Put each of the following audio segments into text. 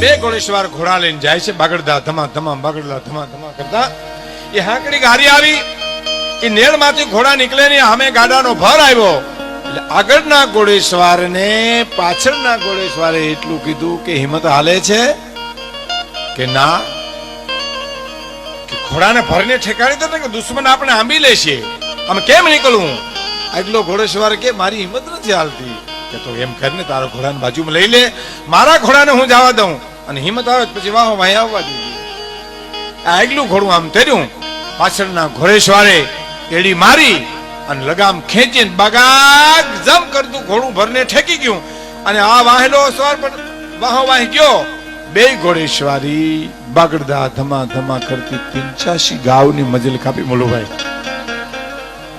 બે ઘોડેશ્વર ઘોડા લઈને જાય છે બાગડદા ધમા ધમા બાગડલા ધમા ધમા કરતા. એ હાંકડી ગારી આવી, એ નેળમાંથી ઘોડા નીકળે ને સામે ગાડાનો ભર આવ્યો. એટલે આગળના ઘોડેશ્વરને પાછળના ઘોડેશ્વરે એટલું કીધું કે હિંમત હાલે છે કે ના ઘોડાને ભરીને ઠેકાડી દે કે દુશ્મન આપણે આંબી લેશે આમ કેમ નીકળવું આટલો ઘોડેશ્વર કે મારી હિંમત નથી હાલતી. કે તો એમ કરીને તારા ઘોડાને બાજુમાં લઈ લે. મારા ઘોડાને હું જવા દઉં. અને હિંમત આવે પછી વાહ વાહ આવવા દીધી આ આગલું ઘોડું આમ તર્યું. પાછળના ઘોડેશ્વારે એડી મારી અને લગામ ખેંચીને બગાગ જમ કરતું ઘોડું ભરને ઠેકી ગયું. અને આ વાહેલો સવાર પણ વાહ, વાહી ગયો. બે ઘોડેશ્વારી બાગડદા ધમા ધમા કરતી પિંચાસી ગાવની મજલ કાપી મોલુભાઈ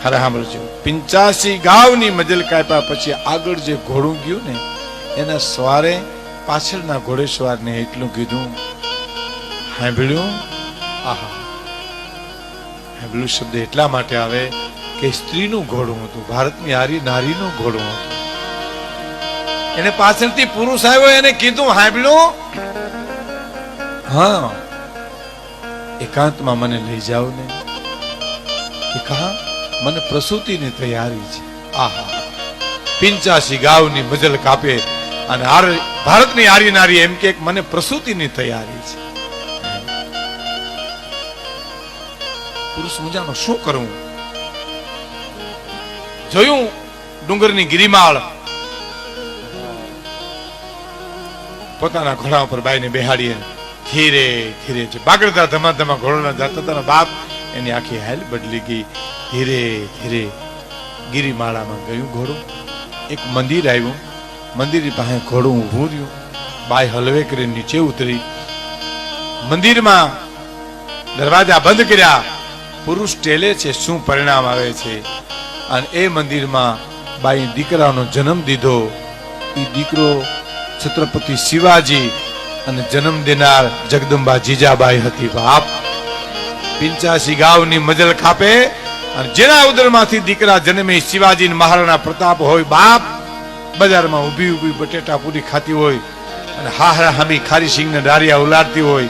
ખરા સાંભળજો. પિંચાસી ગાવની મજલ કાપ્યા પછી આગળ જે ઘોડું ગયું ને, એના સવારે પાછળના ઘોડેશ્વરને એટલું કીધું સાંભળ્યું આહા. સાંભળ્યું શબ્દ એટલા માટે આવે કે સ્ત્રીનું ઘોડું હતું, ભારતની હારી નારીનું ઘોડું હતું. એને પાછળથી પુરુષ આવ્યો, એને કીધું સાંભળ્યું હા. એકાંતમાં મને લઈ જાઓ ને. એ કહા મને પ્રસૂતિની તૈયારી છે. આહા. પિંચાસી ગાવની મજલ કાપે અને હાર- ભારતની આરી નારી એમ કે મને પ્રસૂતિની તૈયારી છે. પુરુષ મુજાનો શું કરવું જોયું ડુંગરની ગિરિમાળ? પોતાના ઘોડા ઉપર બાઈને બેહાડીએ. ધીરે ધીરે છે બાગડતા ધમા ધમા ઘોડાના જાતા બાપ, એની આખી હેલ બદલી ગઈ. ધીરે ધીરે ગિરિમાળામાં ગયું ઘોડું. એક મંદિર આવ્યું. મંદિર પાસે ઘોડું ઊભું રહ્યું. બાય હલવે કરી નીચે ઉતરી. મંદિરમાં દરવાજા બંધ કર્યા. પુરુષ ટેલે છે શું પરિણામ આવે છે? અને એ મંદિરમાં બાઈ દીકરાનો જન્મ દીધો. એ દીકરો છત્રપતિ શિવાજી અને જન્મ દેનાર જગદંબા જીજાબાઈ હતી બાપ. પિંચાસી ગાવની મજલ ખાપે અને જેના ઉદરમાંથી દીકરા જન્મે શિવાજી મહારાણા પ્રતાપ હોય, બાપ બજારમાં ઊભી ઊભી બટેટા પૂરી ખાતી હોય અને હાહરા હામી ખારી સિંગ ને ડારિયા ઉલાડતી હોય.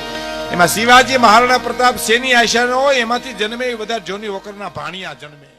એમાં શિવાજી, મહારાણા પ્રતાપ શેની આશા હોય, એમાંથી જન્મે બધા જોની વોકરના ભાણિયા જન્મે.